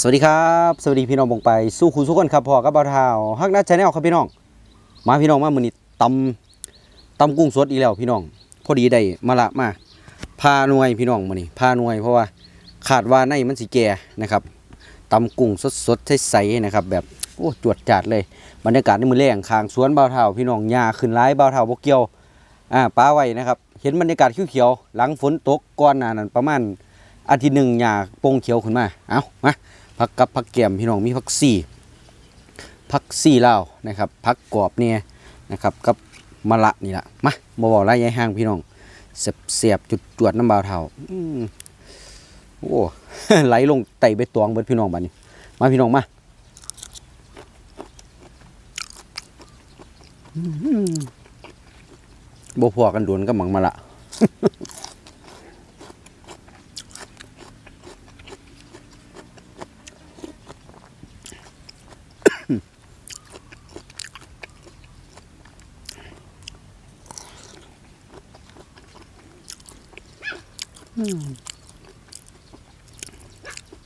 สวัสดีครับสวัสดีพี่น้องบงไปสู้คุณสู้คนครับพอกับเบาเท้าฮักนัดชาแนลครับพี่น้อง มาพี่น้องมามื้อนี้ตำตำกุ้งสดอีกแล้วพี่น้อง พอดีได้มาละมาพาหน่วยพี่น้องมื้อนี้พาหน่วยเพราะว่าขาดว่าในมันสิแก่นะครับตำกุ้งสดๆใสๆนะครับ แบบโอ้จวดจัดเลยบรรยากาศในมื้อแรงข้างสวนเบาวเท้าพี่น้องหญ้าขึ้นหลายเบาเท้าบ่เกี่ยวอ่าป้าไว้นะครับ เห็นบรรยากาศเขียวๆหลังฝนตกก่อนหน้านั้นประมาณอาทิตย์หนึ่งหญ้าโป่งเขียวขึ้นมาเอ้ามา ผักกับผักแก้มพี่น้องมีผักซี่ผักซี่เลานะครับผักกรอบเนี่ยนะครับกับมะละนี่ละมาบ่บอกไรยายห้างพี่น้องเสียบเสียบจุดจวดน้ำบาวเทาโอ้ไหลลงไตใบตองเบิดพี่น้องบัดนี้ มาพี่น้องมาบ่พอกันดวนกับหมังมะละ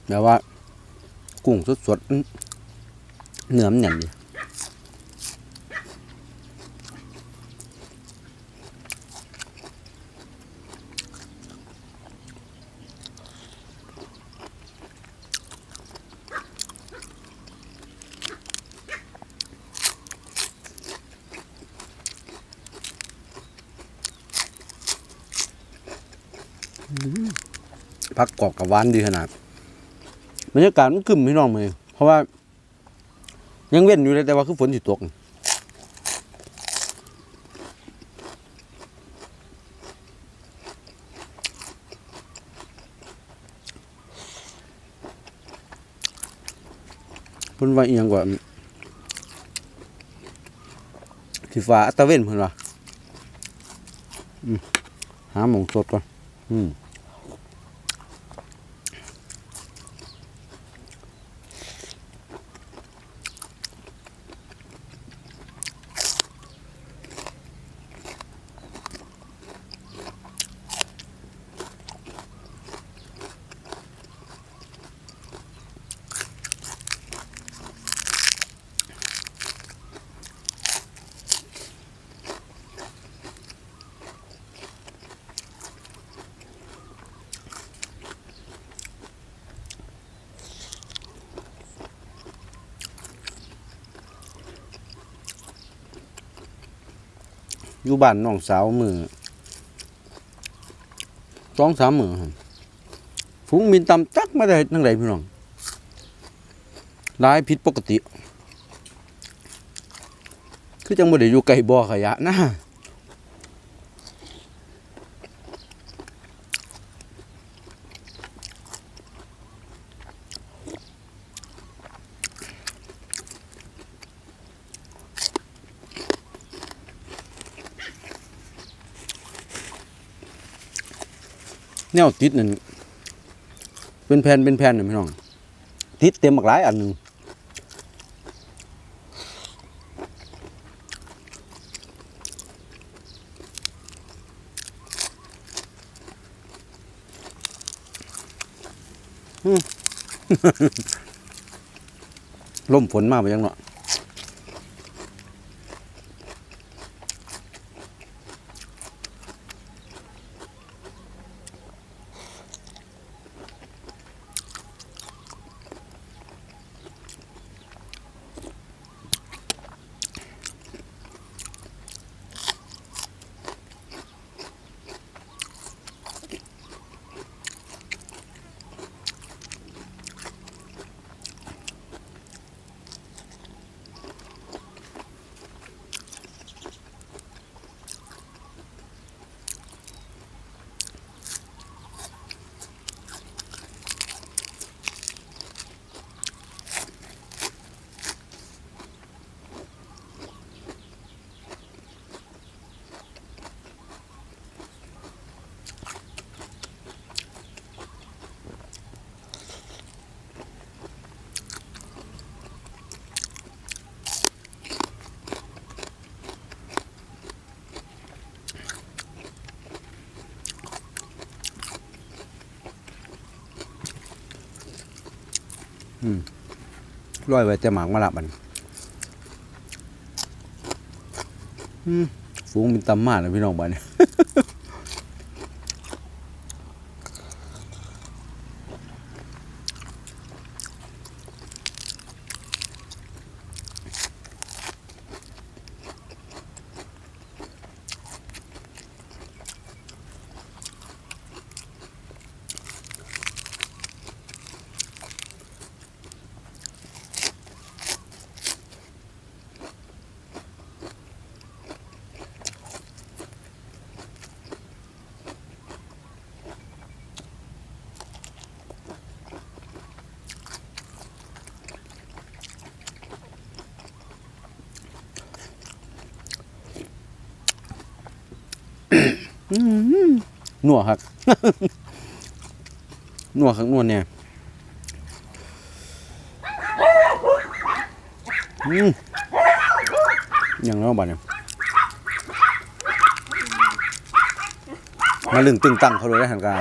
แบบว่า กุ้งสดๆเนื้อมันแน่นดี ผักกรอบกับหวานดีขนาดบรรยากาศมันกึ่มพี่น้องเลยเพราะว่า ยังเว้นอยู่เลยแต่ว่าคือฝนสิตกพิ่นว่าอียงกว่าสีฟ้าอัตตะเว้นเพิ่นว่าหาหมองสดก่อนอืม อยู่บ้านน้องสาวมือสองสามมือครับฝูงมินตำจักไม่ได้ทั้งไรพี่น้องร้ายผิดปกติ คือจังบ่ได้อยู่ไกลบ่อขยะนะ นวติดนั่นเป็นแผ่นเป็นแผ่นน่ะพี่น้อง ติดเต็มหมากหลายอันหนึงล่มฝนมาไปยังเนาะ ร้อยไว้แต่หมากมาละมันฟูงเป็นตำมาเลยพี่น้องบ้านเนี่ย นัวครับนัวครับนัวเนี่ยยังเล่างบ้านเนี่ยมาลึงตึงตังเขาเลยได้หันกา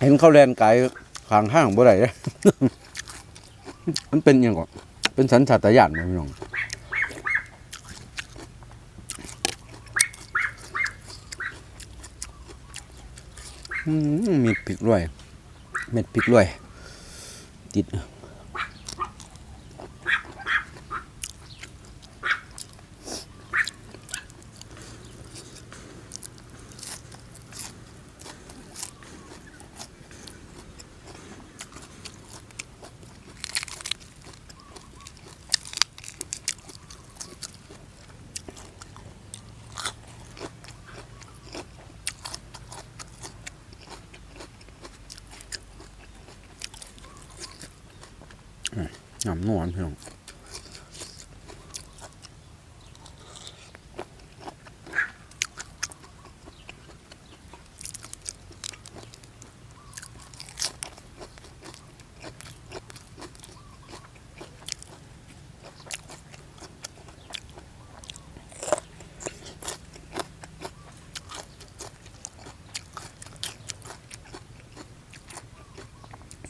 เห็นเขาแลนไกลขางห้างบ่ได้มันเป็นยังก่อนเป็นสันชาตญาณไหมพี่น้องมีพริกรวย เม็ดพริกรวย ติด น้ำนวลพี่น้อง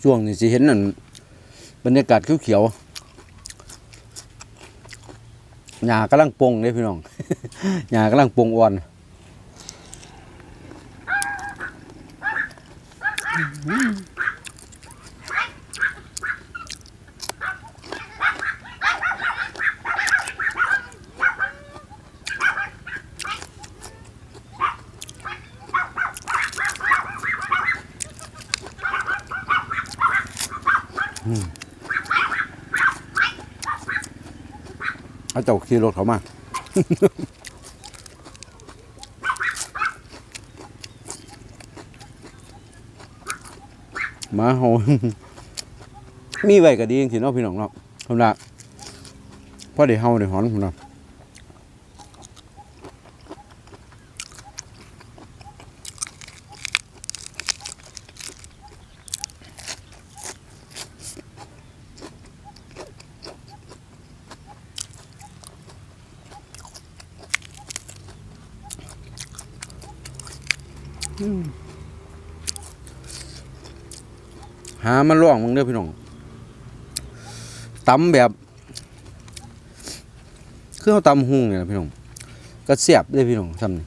ช่วงนี้สิเห็นนั่นบรรยากาศเขียวๆ หญ้ากำลังปงเลยพี่น้อง หญ้ากำลังปงอ่อน เอาเจ้าขี่รถเขามามาโหมีไว้ก็ดีจริงๆเนาะพี่น้องเนาะผมละพอได้เฮาได้หอนผมนะ หามาล่องมึงเด้อพี่น้องตำแบบคือเขาตำหุงเนี่ยนะพี่น้องก็เสียบเด้พี่น้องทำนี่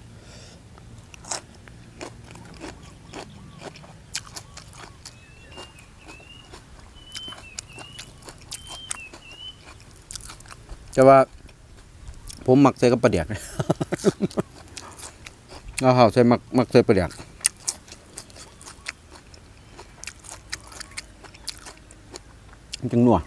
แต่ว่า ผมหมักใส่กับปลาเดียกเอาเขาใส่หมักหมักใส่ปลาเดียก มัน จังหนัว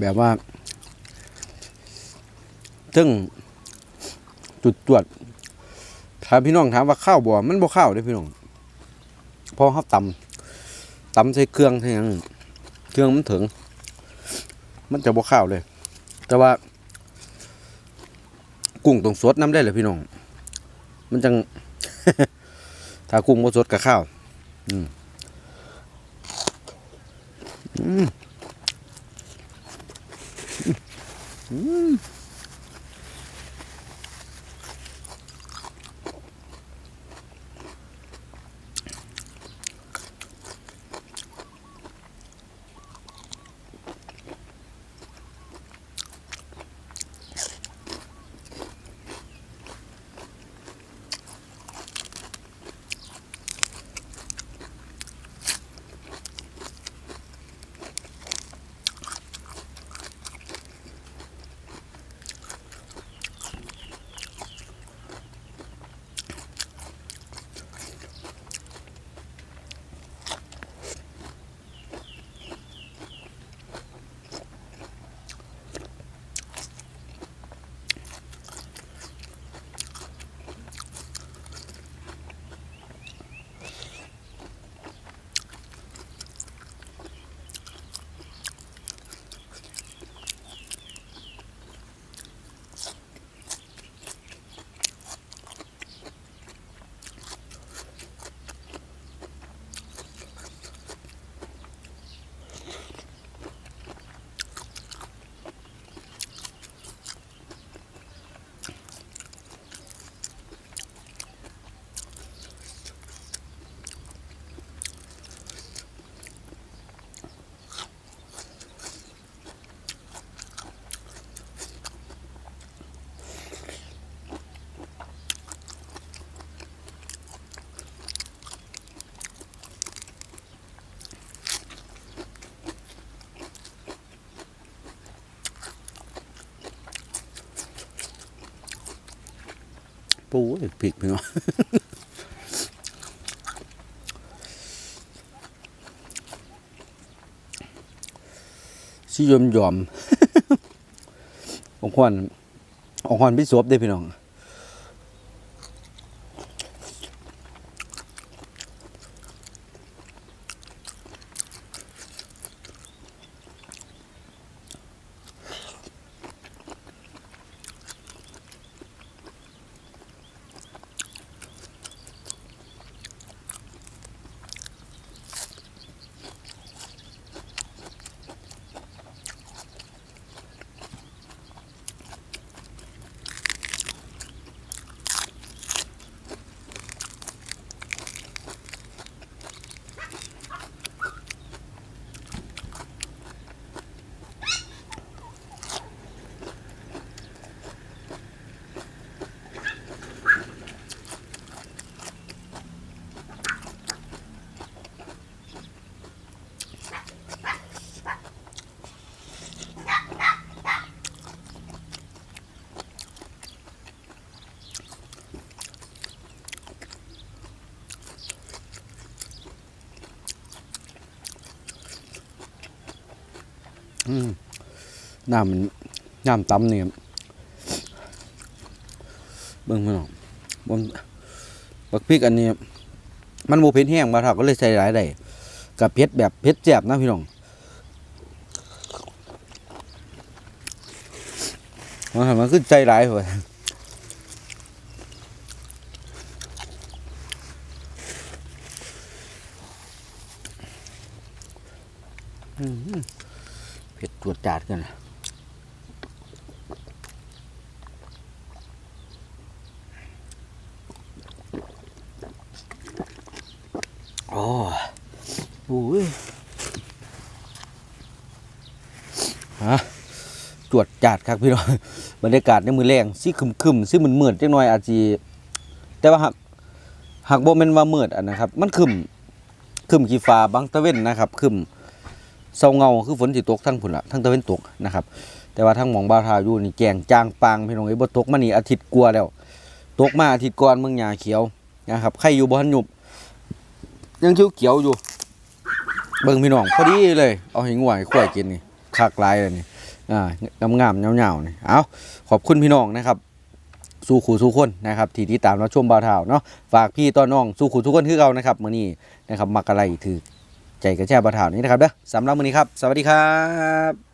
แบบว่า ซึ่งจุดตรวจถามพี่น้องถามว่าข้าวบ่มันบ่ข้าวเด้พี่น้องเพอเขาตำตำใส่เครื่องใส่ยังเครื่องมันถึง มันจะบ่ข้าวเลย แต่ว่า กุ้งต้องสดน้ำได้เลยพี่น้อง มันจัง ถ้ากุ้งบ่สดกับข้าว อืมอืม อื ปูเอ้ยผิดพี่น้องชิยมยอมองควันองควันพี่สวบได้พี่น้อง อืม น้ำมันน้ำตำเนี่ยเบิ่งพี่น้องบนบักพริกอันนี้มันโมเผ็ดแห้งบาถาก็เลยใส่หลายได้กับเผ็ดแบบเผ็ดแจบนะพี่น้องมันทำมันขึ้นใจหลายเลยเผ็ดตรวจจาดกันนะ โหฮะตรวจจาดครับพี่น้องบรรยากาศในมือแรงซี่คึมคึมซี่มืดมืดๆจังหน่อยอาจจีแต่ว่าหากหากบ่แม่นว่ามืดอันนะครับ มันคึมคึมขีฟ้าบางตะเว้นนะครับคึมเศร้าเงาคือฝนสิตกทั้งพุ่นละทั้งตะเว้นตกนะครับ แต่ว่าทั้งหมองบาทาอยู่นี่แกงจางปางพี่น้องเอ้บ่ตกมานี่อาทิตย์กว่าแล้ว ตกมาอาทิตย์ก่อนเมืองหญ้าเขียวนะครับใครอยู่บ่ทันหยุบยังเขียวเขียวอยู่ เบิ่งพี่น้องพอดีเลย เอาให้ง่วยควยกินนี่คักหลายเลยนี่อ่างามๆเงาๆนี่เอาขอบคุณพี่น้องนะครับ สู้ขู่สู้คนนะครับที่ที่ตามรับชมบ่าวเท่าเนาะฝากพี่ต้อนน้องสู้ขู่สู้คนคือเรานะครับมื้อนี้นะครับมักอะไรถือใจกระแช่บ่าวเท่านี้นะครับเด้อสำหรับมื้อนี้ครับ สวัสดีครับ